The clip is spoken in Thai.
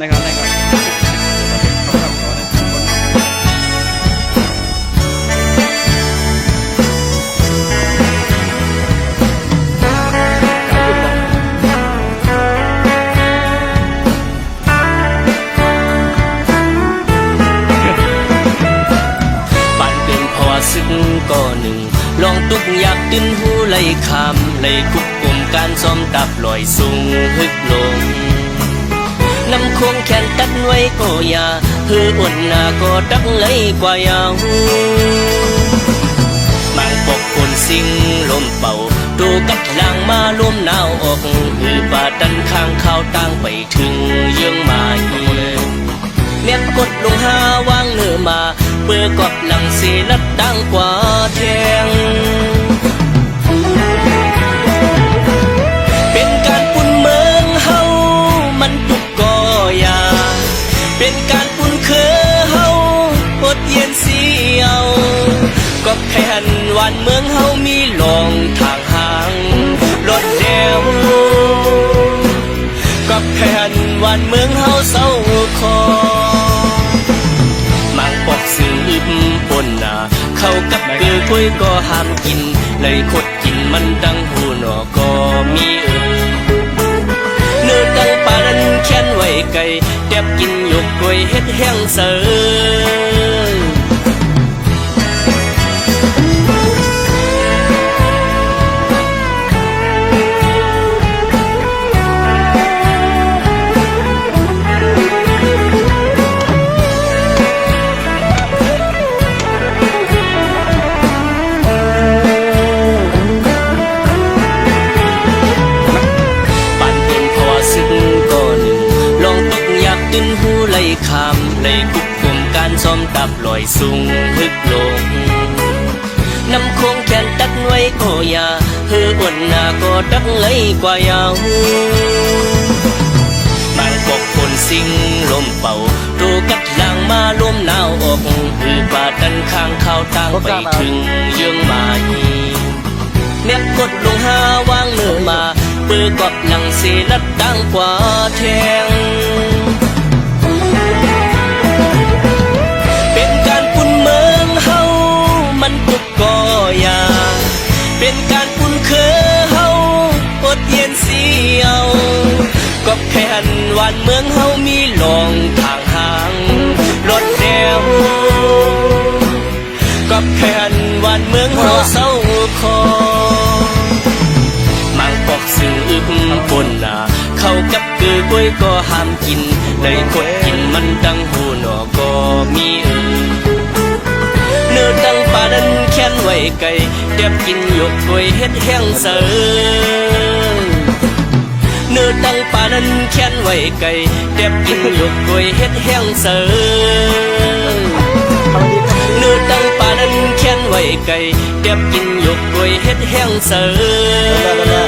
นะครับนะครับปั่นเป็นภาวะซึ่งก่อหนึ่ง ลองตุกอยากดิ้นหูไหลคำไหลคุกกลุ่มการซ้อมตับลอยสูงฮึกลง น้ำคงแขนตัดไว้ก็อยาเพื่ออ้วนหน้าก็ตักไหลกว่ายาวบางปกคนสิงลมเป่าดูกัดลางมาลมหนาวออกหือป่าดันข้างข้าวต่างไปถึงเยื้องมาอีเมียกดลงหาวางเนื้อมา เปื้อกอบหลังเสลัดดังกว่าแท ก็แค่หันวันเมืองเฮามีลองทางห่างรถเดียวก็แค่หันวันเมืองเฮาเศร้าคอมังปอกซื้ออึบปนหนาเข้ากับเกลือกุ้ยก็ห้ามกินเลยคดกินมันดังหูหนอก็มีเอเนื้อดังปลาดันแค้นไว้ไก่แดบกินยกกล้วยเฮ็ดแห้งเสย ตกอยากดิ้นหูไหลคำไหลกุกกลมการซ้อมตับลอยสูงฮึกลงน้ำโคงแขนตักไว้ก็อยาเฮืออ้วนหน้าก็ตักไหลกว่ายาวบางกอกคนสิงลมเป่าดูกัดลางมาลมหนาวอกคือป่าดันข้างข้าวต่างไปถึงเยื้องมาอีเมียกดลงหาวางเนื้อมาปือกอบหลังเสลัดดังกว่าแทง วันเมืองเฮามีลองทางห่างรถเดียวก็แค่นวันเมืองเฮาเศร้าคอมังปอกซื้ออึบปนหนาเข้ากับเกลือกล้วยก็ห้ามกินเลยคดกินมันดังหูหนอก็มีเออเนื้อดังปลาดันแค้นไว้ไก่เด็บกินยกกล้วยเฮ็ดแห้งเสย เนื้อตั้งป่านั้นแค้นไว้ไก่เด็บกินหยกกวยเฮ็ดแห้งเสือเนื้อตั้งป่านั้นแค้นไว้ไก่เด็บกินหยกกวยเฮ็ดแห้งเสือ